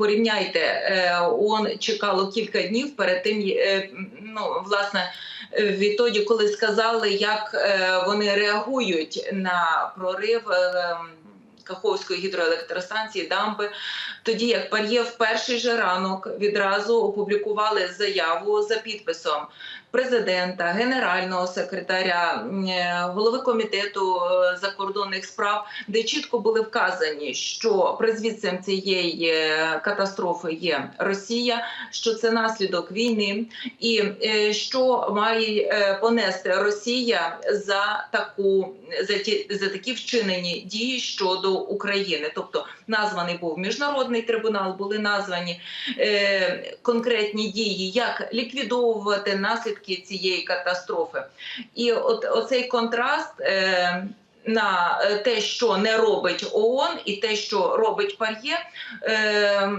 Порівняйте, е, ООН чекало кілька днів перед тим, е, ну власне, відтоді, коли сказали, як е, вони реагують на прорив. Каховської гідроелектростанції дамби, тоді як Пар'є в перший же ранок відразу опублікували заяву за підписом президента, генерального секретаря, е, голови комітету е, закордонних справ, де чітко були вказані, що призвідцем цієї е, катастрофи є Росія, що це наслідок війни, і що має понести Росія за таку за ті за такі вчинені дії щодо України. Тобто названий був міжнародний трибунал, були названі е, конкретні дії, як ліквідовувати наслідки цієї катастрофи. І от оцей контраст. Е, на е, те, що не робить ООН, і те, що робить Пар'є, е,